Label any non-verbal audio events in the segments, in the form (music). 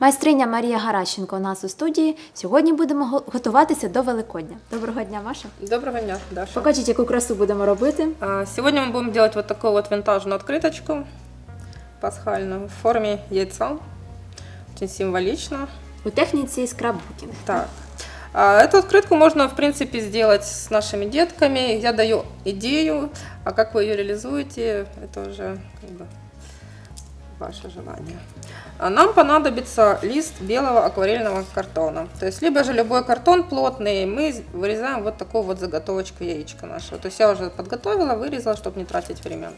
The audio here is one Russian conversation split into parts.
Майстриня Марія Гаращенко у нас у студії. Сьогодні будемо го- готуватися до Великодня. Доброго дня, Маша. Доброго дня, Даша. Покажіть, яку красу будемо робити. А, Сегодня мы будем делать вот такую вот винтажную открыточку пасхальную в форме яйца. Очень символично. У техніці скраббукінг. Так. А, Эту открытку можно, в принципе, сделать с нашими детками. Я даю идею, а как вы ее реализуете, это уже как бы ваше желание. А Нам понадобится лист белого акварельного картона. То есть, либо же любой картон плотный, мы з- вырезаем вот такую вот заготовочку яичка нашего. То есть я уже подготовила, вырезала, чтобы не тратить время.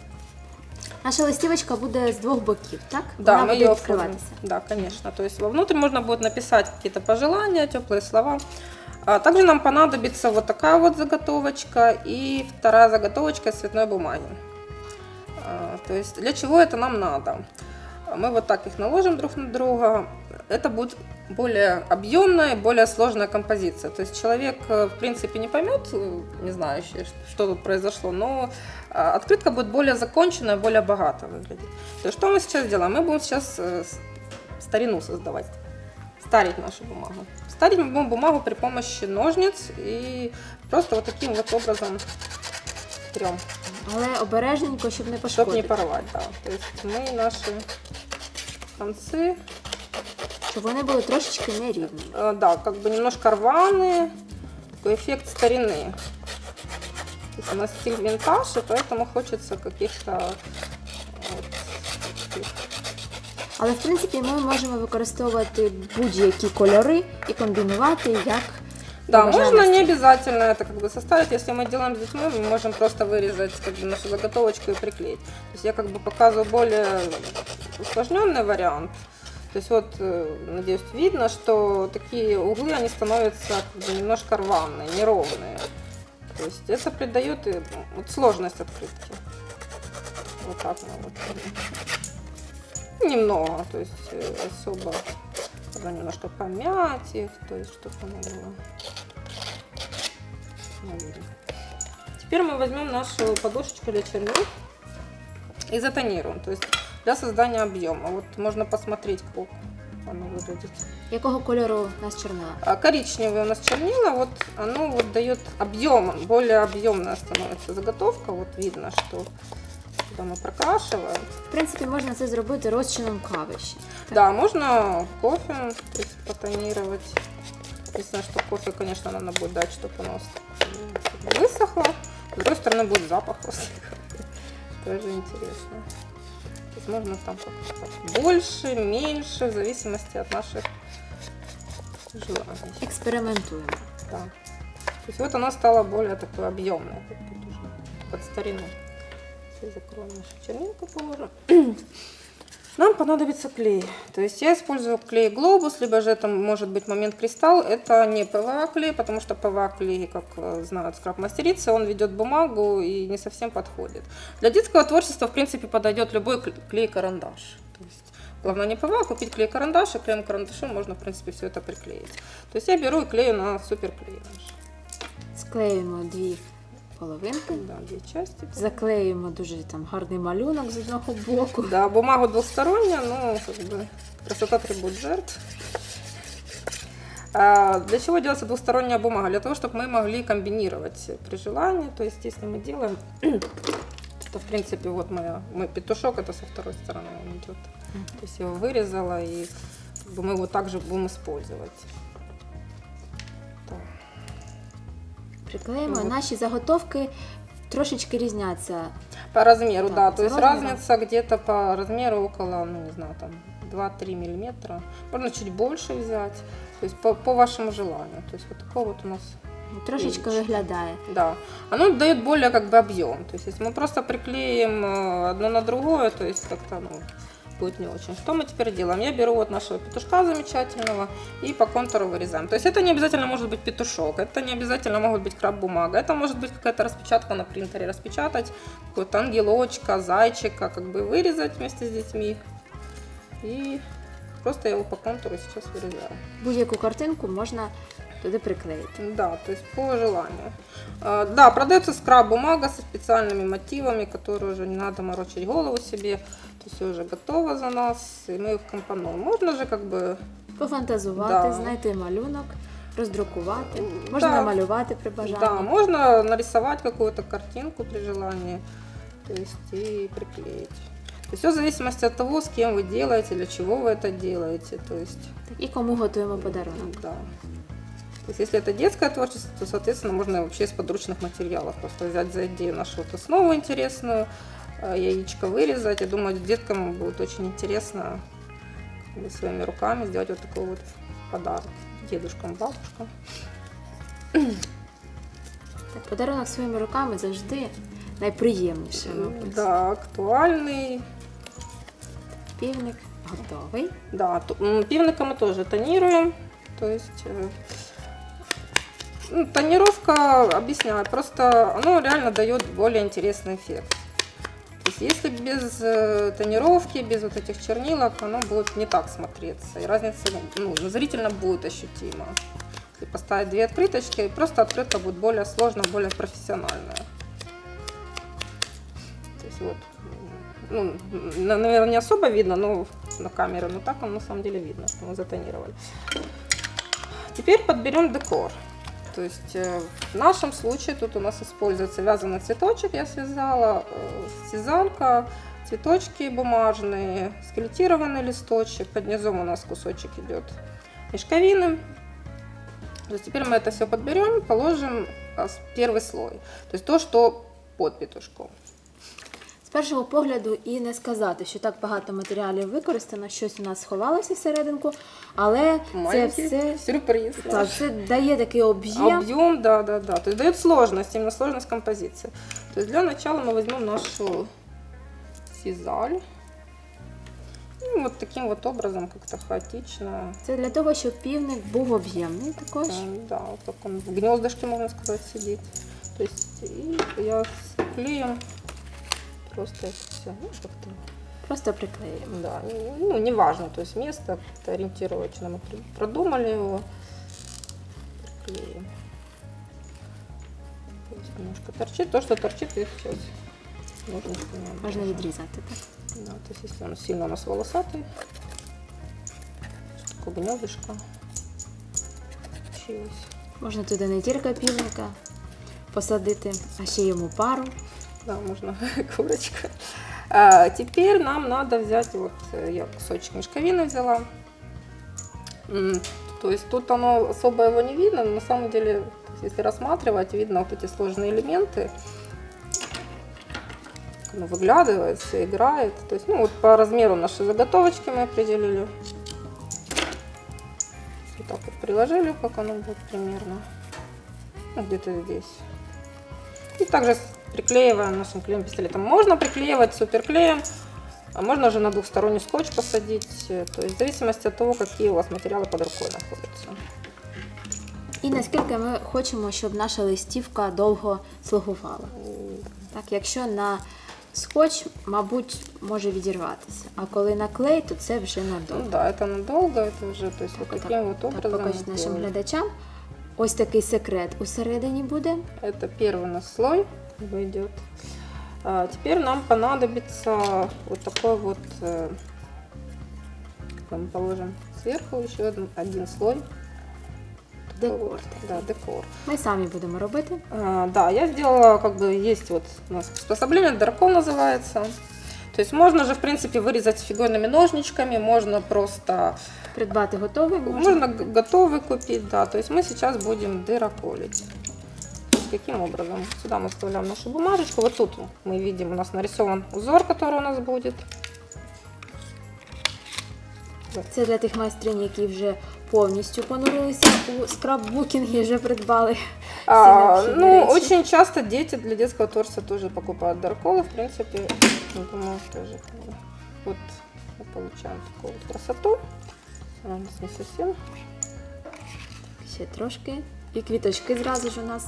Наша листівочка буде з двох боків, так? Да, Вона мы буде ее відкриватися. Да, конечно. То есть вовнутрь можно будет написать какие-то пожелания, теплые слова. А также нам понадобится вот такая вот заготовочка и вторая заготовочка из цветной бумаги. А, То есть для чего это нам надо? Мы вот так их наложим друг на друга. Это будет более объемная, более сложная композиция. То есть человек, э, в принципе, не поймет, э, не знающий, что тут произошло, но а, открытка будет более законченная, более богато выглядеть. То есть что мы сейчас делаем? Мы будем сейчас э, старину создавать, старить нашу бумагу. Старить мы будем бумагу при помощи ножниц и просто вот таким вот образом трем, Але обережненько, щоб не чтобы не пошкодити. порвать. Да. То есть мы наши концы Щоб вони були трошечки нерівні. Э, да, как бы немножко рваные, такой эффект старины. То есть у нас стиль винтаж, и поэтому хочется каких-то вот, таких. Але в принципі ми можемо використовувати будь-які кольори і комбінувати як Да, можно не обязательно это как бы составить. Если мы делаем с детьми, мы можем просто вырезать как бы, нашу заготовочку и приклеить. То есть я как бы показываю более усложненный вариант. То есть вот, э, надеюсь, видно, что такие углы, они становятся как бы, немножко рваные, неровные. То есть это придает и, вот, сложность открытки. Вот так мы вот. Немного, то есть э, особо надо немножко помять их, то есть чтобы оно было Теперь мы возьмем нашу подушечку для чернил и затонируем, то есть для создания объема. Вот можно посмотреть, как оно выглядит. якого кольору у нас чорнила. А коричневое у нас чернила, вот оно вот дает объем, более объемная становится заготовка. Вот видно, что мы прокрашиваем. В принципі, можна це зробити розчином кави ще. Да, можно кофе потонировать. Единственное, что кофе, конечно, надо будет дать, чтобы оно с- высохло. С другой стороны, будет запах после. Тоже (laughs) интересно. То есть можно там больше, меньше, в зависимости от наших желаний. Експериментуємо. Да. То есть вот оно стало более бы уже под старину. Все закроем нашу чернилку положим. (clears throat) Нам понадобится клей. То есть я использую клей глобус, либо же это может быть момент кристалл. Это не ПВА клей, потому что ПВА клей, как э, знают скраб-мастерицы, он ведет бумагу и не совсем подходит. Для детского творчества, в принципе, подойдет любой кл- клей-карандаш. То есть Главное не ПВА, купить клей-карандаш, и клеем-карандашом можно, в принципе, все это приклеить. То есть я беру и клею на суперклей наш. Склеюємо дві половинки, Да, две части. заклеюємо дуже там гарний малюнок з одного боку. Да, бумага двухсторонняя, но как бы красота требует жертв. А для чего делается двухсторонняя бумага? Для того, чтобы мы могли комбинировать при желании. То есть, если мы делаем, (clears throat) то в принципе вот моя, мой петушок, это со второй стороны он идет. То есть я его вырезала и как бы мы его также будем использовать. Приклеїмо. Ну, от. Наші заготовки трошечки різняться. По размеру, Так, да. по То есть размеру. разница где-то по размеру около, ну не знаю, там 2-3 миллиметра. Можно чуть больше взять. То есть по, по вашему желанию. То есть вот такой вот у нас, Трошечки Різніше. виглядає. да. Оно дает более как бы объем. То есть если мы просто приклеим э, одно на другое, то есть как-то, ну, будет не очень. Что мы теперь делаем? Я беру вот нашего петушка замечательного и по контуру вырезаем. То есть это не обязательно может быть петушок, это не обязательно могут быть краб-бумага, это может быть какая-то распечатка на принтере, распечатать какого-то ангелочка, зайчика, как бы вырезать вместе с детьми. И просто я его по контуру сейчас вырезаю. Будь-яку картинку можна туди приклеїти. Да, то есть по желанию. А, Да, продается скраб-бумага со специальными мотивами, которые уже не надо морочить голову себе. То есть все уже готово за нас, и мы их компонуем. Можно же как бы Пофантазувати, Да. знайти малюнок, роздрукувати, М, можна да. намалювати при бажанні. Да, можно нарисовать какую-то картинку при желании, то есть и приклеить. То есть все в зависимости от того, с кем вы делаете, для чего вы это делаете. То есть, Так, І кому готуємо подарунок. да. То есть, если это детское творчество, то, соответственно, можно вообще из подручных материалов просто взять за идею нашу вот основу интересную, э, яичко вырезать. Я думаю, деткам будет очень интересно как бы своими руками сделать вот такой вот подарок дедушкам, бабушкам. (clears throat) Так, подарунок своїми руками завжди найприємніше, мабуть. Да, актуальный. Півник готовий. Да, т- м, пивника мы тоже тонируем. То есть э, ну, тонировка, объясняю, просто оно реально дает более интересный эффект. То есть если без э, тонировки, без вот этих чернилок, оно будет не так смотреться. И разница ну, зрительно будет ощутима. Если поставить две открыточки, просто открытка будет более сложная, более профессиональная. То есть вот, ну, наверное, не особо видно, но на камеру, но так он на самом деле видно, что мы затонировали. Теперь подберем декор. То есть э, в нашем случае тут у нас используется вязаный цветочек, я связала, э, сизанка, цветочки бумажные, скелетированный листочек, под низом у нас кусочек идет мешковины. То есть теперь мы это все подберем, положим а, первый слой. То есть то, что под петушком. З першого погляду і не сказати, що так багато матеріалів використано, щось у нас сховалося всерединку, але це Маленький все, сюрприз. так, це дає такий об'єм. Объем, да, да, да. То есть дает сложность, именно сложность композиции. То есть для начала мы возьмем нашу сизаль. И вот таким вот образом, как-то хаотично. Це для того, щоб півник був об'ємний також. э, Да, вот так он в гнездышке, можно сказать, сидит. То есть и я с клеем просто это все, ну, как-то, Просто приклеїмо. да, ну, неважно, то есть место, как-то ориентировочно мы при- продумали его, приклеим. То есть немножко торчит, то, что торчит, их сейчас нужно снимать. Можна відрізати. Так? Да, то есть если он сильно у нас волосатый, такое гнездышко получилось. Можна туди не тільки півника посадити, а ще йому пару. Да, можно (laughs) курочка. А, теперь нам надо взять, вот э, я кусочек мешковины взяла. То есть тут оно особо его не видно, но на самом деле, если рассматривать, видно вот эти сложные элементы. Оно выглядывает, все играет. То есть, ну вот по размеру нашей заготовочки мы определили. Вот так вот приложили, как оно будет примерно. Ну, где-то здесь. И также приклеиваем нашим клеем пистолетом. Можно приклеивать суперклеем, а можно же на двухсторонний скотч посадить. э, То есть в зависимости от того, какие у вас материалы под рукой находятся. І наскільки ми хочемо, щоб наша листівка довго слугувала. М, Так, якщо на скотч, мабуть, може відірватися. А коли на клей, то це вже Ну надовго. да, это надолго, это уже, то есть вот Так, таким вот так образом. покажуть мы нашим делаем. глядачам. Ось такий секрет усередині буде. Это первый у нас слой Выйдет. А, теперь нам понадобится вот такой вот, э, там положим сверху еще один, один слой. Декор. Да, декор. Ми самі будемо робити. А, да, я сделала, как бы, есть вот у нас приспособление, дракон называется. То есть можно же, в принципе, вырезать фигурными ножничками, можно просто, Придбати готовий можна. можно г- готовый купить, да. То есть мы сейчас будем дыроколить То есть Каким образом? Сюда мы вставляем нашу бумажечку. Вот тут мы видим, у нас нарисован узор, который у нас будет. Це для тих майстринь, які вже повністю понурилися у скраббукінг і вже придбали. А, необходимые ну, речи. очень часто дети для детского творчества тоже покупают дарколы. В принципе, я думаю, тоже как бы, вот мы получаем такую вот красоту. Она у нас не совсем. Ще трошки. І квіточки зразу ж у нас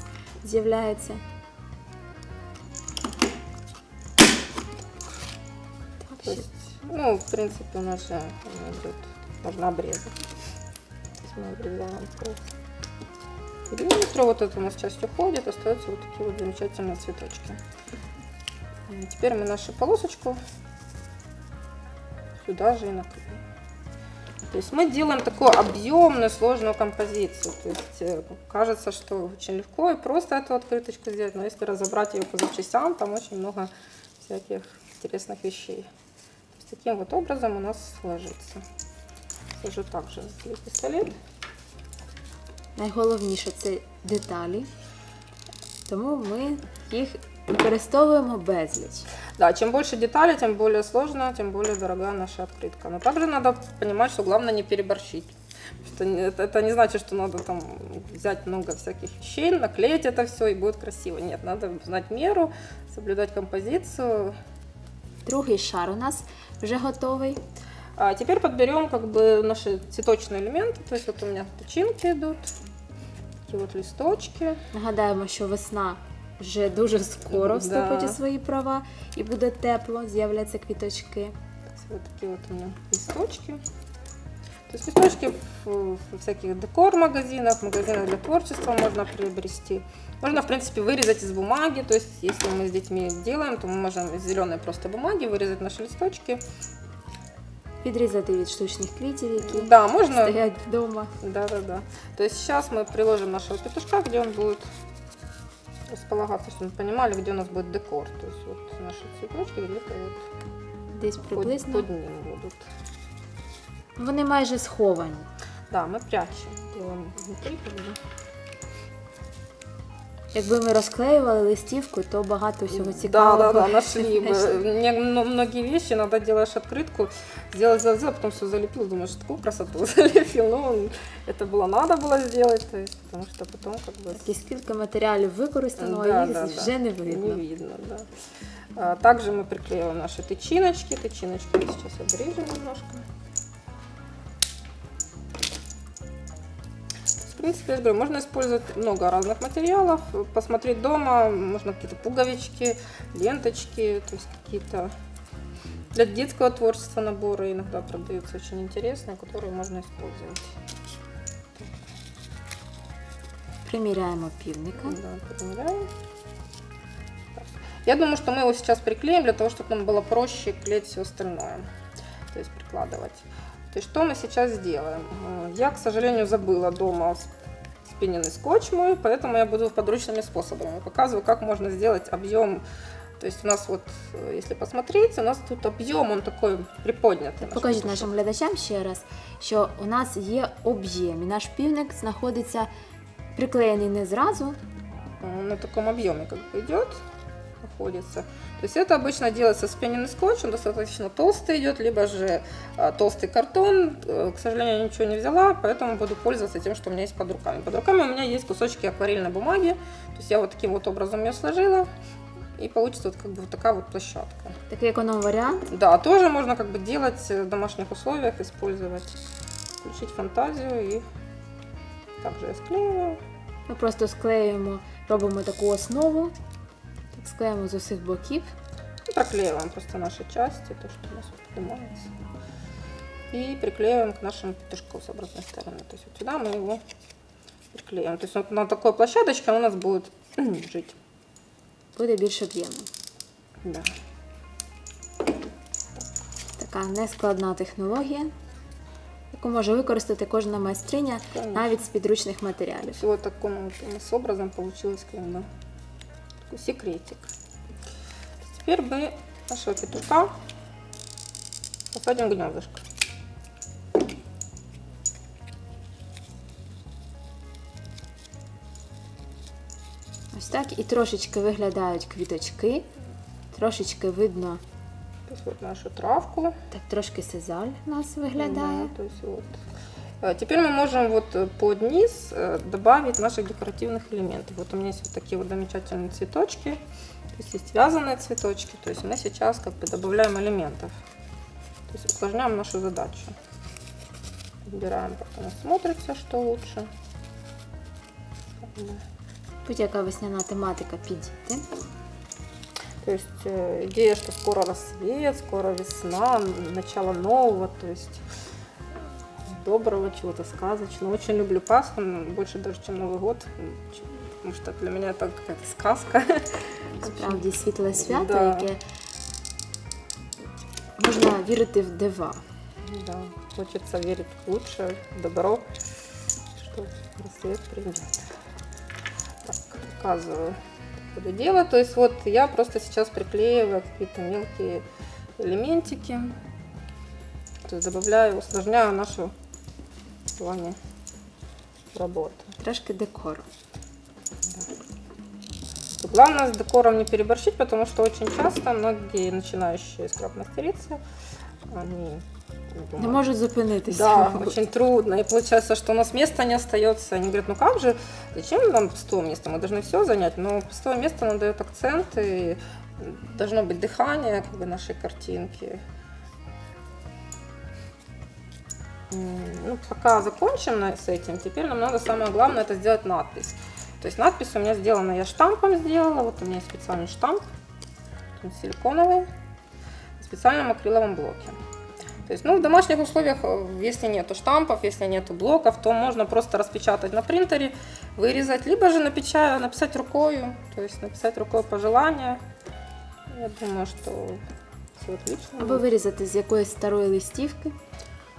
есть, ну, в принципе, у нас же она идет, можно обрезать. То есть мы обрезаем. Вот эта у нас часть уходит, остаются вот такие вот замечательные цветочки. И теперь мы нашу полосочку сюда же и накрыли. То есть мы делаем такую объемную, сложную композицию. То есть э, кажется, что очень легко и просто эту открыточку сделать, но если разобрать ее по запчастям, там очень много всяких интересных вещей. То есть таким вот образом у нас сложится. Сложу также свой пистолет. Найголовніше це деталі, тому ми їх використовуємо безліч. Да, чем больше деталей, тем более сложно, тем более дорогая наша открытка. Но также надо понимать, что главное не переборщить. Что это, это не значит, что надо там взять много всяких вещей, наклеить это все и будет красиво. Нет, надо знать меру, соблюдать композицию. Другий шар у нас вже готовий. А теперь подберем как бы наши цветочные элементы. То есть вот у меня тычинки идут, такие вот листочки. Нагадаємо, що весна вже дуже скоро Да. вступить у свої права і буде тепло, з'являться квіточки. То есть вот такие вот у меня листочки. То есть листочки в, в всяких декор-магазинах, магазинах для творчества можно приобрести. Можно, в принципе, вырезать из бумаги. То есть, если мы с детьми делаем, то мы можем из зеленой просто бумаги вырезать наши листочки. Відрізати від штучних квітів, які Да, можно. стоять вдома. Да, да, да. То есть сейчас мы приложим нашего петушка, где он будет располагаться, чтобы мы понимали, где у нас будет декор. То есть вот наши цветочки где-то вот Десь под, приблизно. под ним будут. Вони майже сховані. Да, мы прячем. Делаем внутри как бы. Якби ми розклеювали листівку, то багато всього Да, цікавого. да, да, нашли бы. знайшли. Не- мно- многие вещи, иногда делаешь открытку, сделал, сделал, сделал, потом все залепил, думаешь, такую красоту (laughs) залепил. Ну, это было надо было сделать, то есть, потому что потом как бы... І скільки матеріалів використано, Да, а їх да, вже да. не видно. Не видно, да. А, также мы приклеиваем наши тычиночки. Тычиночки мы сейчас обрежем немножко. принципе, я же говорю, можно использовать много разных материалов. Посмотреть дома, можно какие-то пуговички, ленточки, то есть какие-то для детского творчества наборы иногда продаются очень интересные, которые можно использовать. Приміряємо півника. Да, примеряем. Так. Я думаю, что мы его сейчас приклеим для того, чтобы нам было проще клеить все остальное. То есть прикладывать. То есть что мы сейчас сделаем? Э, Я, к сожалению, забыла дома с- спинненный скотч мой, поэтому я буду подручными способами. Показываю, как можно сделать объем. То есть у нас вот, э, если посмотреть, у нас тут объем, он такой приподнятый. наш Покажіть петушок. нашим глядачам ще раз, що у нас є об'єм, і наш півник знаходиться приклеєний не зразу, Он на таком объеме как бы идет, находится. То есть это обычно делается спененный скотч, он достаточно толстый идет, либо же а, толстый картон. Э, К сожалению, я ничего не взяла, поэтому буду пользоваться тем, что у меня есть под руками. Под руками у меня есть кусочки акварельной бумаги, то есть я вот таким вот образом ее сложила, и получится вот как бы вот такая вот площадка. такий економ-варіант. Да, тоже можно как бы делать э, в домашних условиях, использовать, включить фантазию и также я склеиваю. Ми просто склеюємо, робимо таку основу, склеїмо з усіх боків. И проклеиваем просто наши части, то, что у нас вот поднимается. И приклеиваем к нашему петушку с обратной стороны. То есть вот сюда мы его приклеим. То есть вот на такой площадочке он у нас будет (clears throat) жить. Буде більш об'ємно. Да. Така нескладна технологія, яку може використати кожна майстриня Конечно. навіть з підручних матеріалів. Всего таким вот у нас образом получилось как бы такой секретик. Теперь мы нашего петуха посадим в гнездышко. Ось так і трошечки виглядають квіточки, трошечки видно, нашу травку. так трошки сезаль у нас виглядає. Да, то есть вот. А, Теперь мы можем вот э, под низ э, добавить наших декоративных элементов. Вот у меня есть вот такие вот замечательные цветочки. То есть есть вязаные цветочки. То есть мы сейчас как бы добавляем элементов. То есть усложняем нашу задачу. Выбираем, как у нас смотрится, что лучше. Будь-яка весняна тематика підійде. То есть э, идея, что скоро рассвет, скоро весна, начало нового, то есть доброго, чего-то сказочного. Очень люблю Пасху, ну, больше даже, чем Новый год, м, чем- потому что для меня это какая-то сказка. (laughs) Справді світле свято, Да. яке можна вірити в дива. Да, хочется верить в лучшее, в добро, что рассвет придет. Так, показываю, что буду делать. То есть вот я просто сейчас приклеиваю какие-то мелкие элементики. То есть добавляю, усложняю нашу в плане работы. Трошки декору. Тут Главное с декором не переборщить, потому что очень часто многие начинающие скраб-мастерицы, они Не можуть зупинитися. Да, очень трудно. И получается, что у нас места не остается. Они говорят, ну как же, зачем нам пустое место? Мы должны все занять. Но пустое место нам дает акцент, и должно быть дыхание как бы, нашей картинки. Ну, пока закончим на- с этим, теперь нам надо самое главное это сделать надпись. То есть надпись у меня сделана, я штампом сделала. Вот у меня есть специальный штамп, он силиконовый, в специальном акриловом блоке. То есть, ну, в домашних условиях, э, если нету штампов, если нету блоков, то можно просто распечатать на принтере, вырезать, либо же напеча- написать рукою, то есть написать рукой пожелания. Я думаю, что все отлично. Або вирізати з якоїсь старої листівки.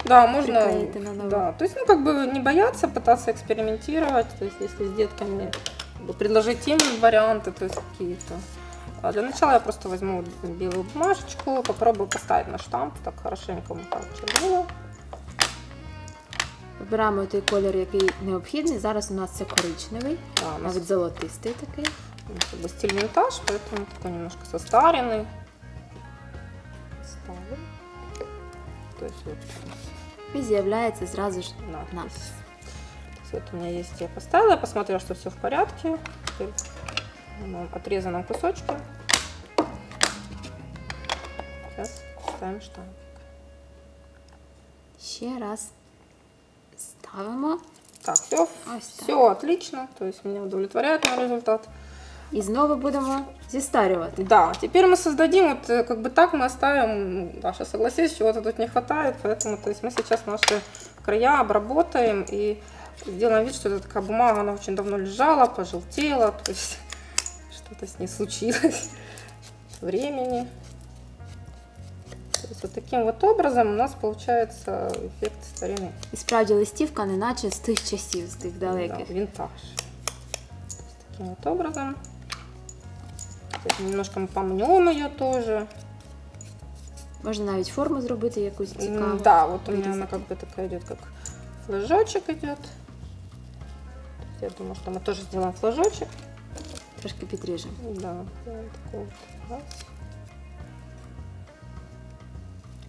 Да, можно. приклеить и на новую. Да, то есть, ну, как бы не бояться, пытаться экспериментировать. То есть, если с детками как бы, предложить им варианты, то есть какие-то. А для начала я просто возьму белую бумажечку, попробую поставить на штамп, так хорошенько так чернила. Обираємо той колір, який необхідний. Зараз у нас це коричневий, Да, у нас навіть золотистий такий. ну, как бы стиль винтаж, поэтому такой немножко состаренный. Ставим. То есть вот І з'являється зразу ж надпись. надпись. Вот у меня есть, я поставила, я посмотрела, что все в порядке. Теперь на отрезанном кусочке. Сейчас ставим штамп. Ще раз ставимо. Так, все, Ось так. все отлично, то есть меня удовлетворяет мой результат І знову будемо зістарювати. Да, теперь мы создадим, вот э, как бы так мы оставим, ну, Даша, согласись, чего-то тут не хватает, поэтому то есть мы сейчас наши края обработаем и сделаем вид, что это такая бумага, она очень давно лежала, пожелтела, то есть (laughs) что-то с ней случилось (laughs) с времени. То есть вот таким вот образом у нас получается эффект старины. І справді листівка, неначе з тих часів, з тих Да, далеких. винтаж. То есть таким вот образом. Сейчас немножко мы помнем ее тоже. Можна навіть форму зробити якусь М, цікаву. Да, вот у меня вырезать. она как бы такая идет, как флажочек идет. Я думаю, что мы тоже сделаем флажочек. Трошки підріжемо. Да, сделаем такой вот. Раз.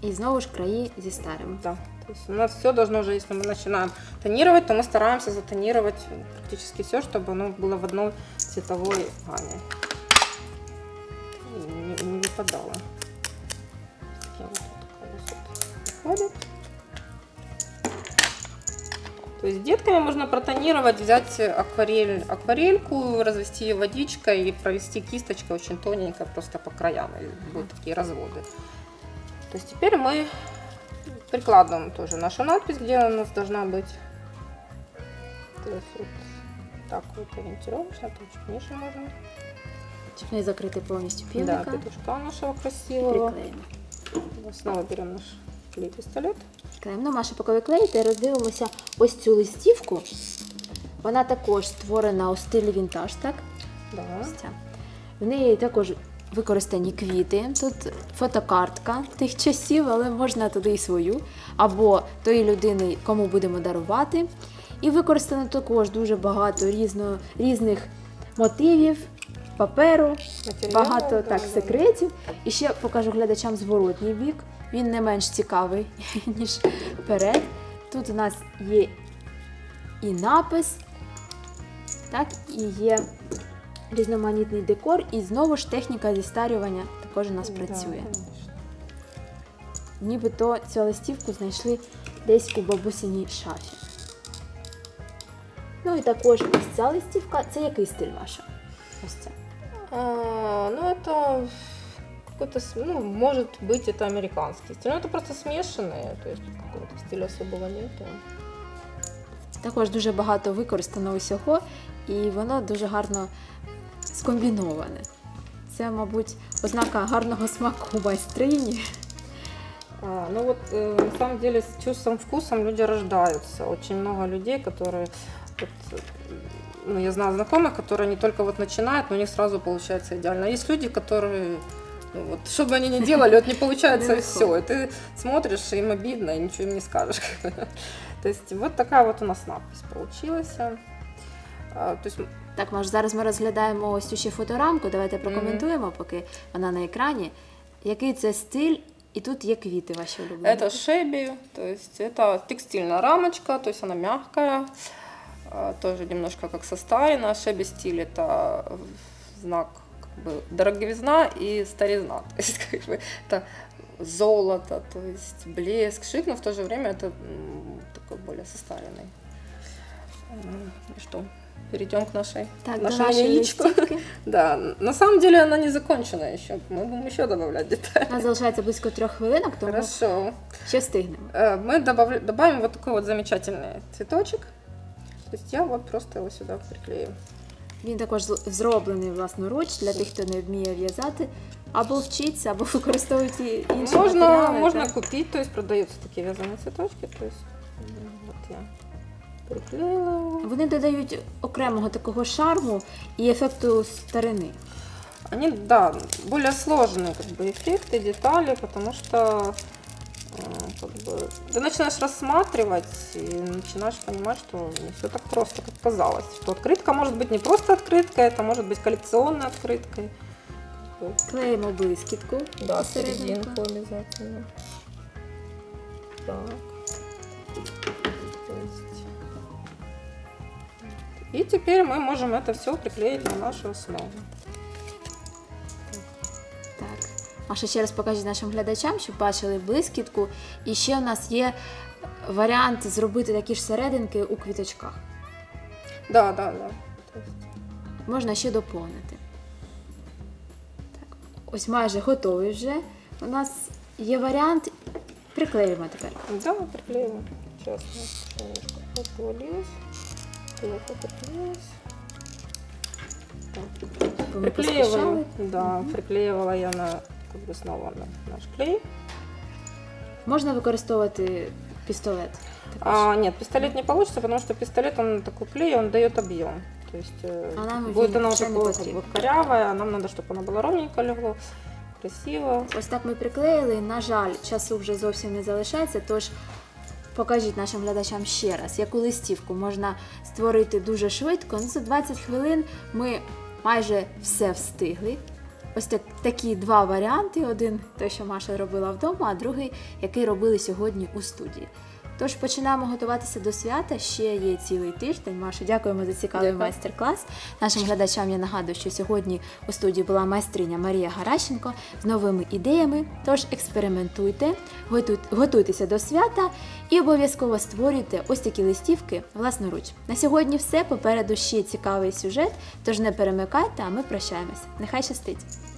І знову ж краї зістаримо. Да. То есть у нас все должно уже, если мы начинаем тонировать, то мы стараемся затонировать практически все, чтобы оно было в одной цветовой гамме. Выпадало. То есть детками можно протонировать, взять акварель, акварельку, развести ее водичкой и провести кисточкой очень тоненько просто по краям. И будут такие разводы. То есть теперь мы прикладываем тоже нашу надпись, где она у нас должна быть. То есть вот так вот ориентировочно, там чуть ниже можно. Щоб не закрити повністю Да, півника. петушка нашего красивого. приклеїмо. Снова берем наш клей-пистолет. Клеїмо. Ну, Маша, поки ви клеїте, роздивимося ось цю листівку. Вона також створена у стилі вінтаж, так? Да. Ось ця. В неї також використані квіти. Тут фотокартка тих часів, але можна туди і свою, або тої людини, кому будемо дарувати. І використано також дуже багато різно, різних мотивів, паперу, Материалы, багато так секретів. І ще покажу глядачам зворотній бік. Він не менш цікавий, (laughs) ніж вперед. Тут у нас є і напис, так, і є різноманітний декор, і знову ж техніка зістарювання також у нас працює. Нібито цю листівку знайшли десь у бабусиній шафі. Ну і також ось ця листівка. Це який стиль ваша? Ось ця. А, ну, это какой-то, с- ну, может быть, это американский стиль. Ну, это просто смешанные, то есть тут какого-то стиля особого нет. Також дуже багато використано усього, і воно дуже гарно скомбіноване. Це, мабуть, ознака гарного смаку майстрині. А, ну вот, э, на самом деле, с чувством вкусом люди рождаются. Очень много людей, которые, вот, э, ну, я знаю знакомых, которые не только вот начинают, но у них сразу получается идеально. А есть люди, которые, ну, вот, что бы они ни делали, вот не получается Не все. И ты смотришь, им обидно, и ничего им не скажешь. (laughs) То есть вот такая вот у нас надпись получилась. А, То есть Так, Маш, зараз ми розглядаємо ось цю ще фоторамку. Давайте прокоментуємо, поки вона на екрані. Який це стиль, і тут є квіти ваші улюблені. Это шеби, то есть это текстильная рамочка, то есть она мягкая, а, тоже немножко как состарена. Шеби стиль это знак как бы дороговизна и старизна, (laughs) то есть как бы это золото, то есть блеск, шик, но в то же время это м, такой более состаренный. М, И что? Перейдем к нашей, Так, до нашему нашої яичку. листівки. (laughs) Да, на самом деле она не закончена еще. Мы будем еще добавлять детали. У нас залишається близько трьох хвилинок, тому Хорошо. ще встигнемо. Э, мы добавля- добавим вот такой вот замечательный цветочек. То есть я вот просто его сюда приклею. Він також з- зроблений власноруч для тих, хто не вміє в'язати, або вчиться, або (laughs) використовують і інші Можно, матеріали. можно так. купить, то есть продаются такие вязаные цветочки. То есть м, вот я приклеила его. Вони додають окремого такого шарму і ефекту старини. Они, да, более сложные как бы эффекты, детали, потому что э, как бы, ты начинаешь рассматривать и начинаешь понимать, что не все так просто, как казалось. Что открытка может быть не просто открыткой, это может быть коллекционной открыткой. Как бы, Клеїмо блискітку. Да, серединку обязательно. Так. И теперь мы можем это все приклеить на нашу основу. Маша, ще раз покажіть нашим глядачам, щоб бачили блискітку. І ще у нас є варіант зробити такі ж серединки у квіточках. Да, да, да. Можна ще доповнити. Так. Ось майже готовий вже. У нас є варіант. Приклеїмо тепер. Да, нас немножко отвалилось. Плохо приклеилось. Так. Да, приклеивала я на как бы снова на наш клей. Можна використовувати пістолет. також. А, нет, пистолет не получится, потому что пистолет, он такой клей, он дает объем. То есть э, А нам будет він оно ще не такое как потрібно. бы корявое, а нам надо, чтобы оно было ровненько легло, красиво. Ось так ми приклеїли. На жаль, часу вже зовсім не залишається. Тож покажіть нашим глядачам ще раз, яку листівку можна створити дуже швидко. Ну, за 20 хвилин ми майже все встигли. Ось так, такі два варіанти: один той, що Маша робила вдома, а другий, який робили сьогодні у студії. Тож починаємо готуватися до свята. Ще є цілий тиждень. Маша, дякуємо за цікавий Дякую. майстер-клас. Нашим глядачам я нагадую, що сьогодні у студії була майстриня Марія Гаращенко з новими ідеями. Тож експериментуйте, готуйтеся до свята і обов'язково створюйте ось такі листівки власноруч. На сьогодні все. Попереду ще цікавий сюжет. Тож не перемикайте, а ми прощаємося. Нехай щастить!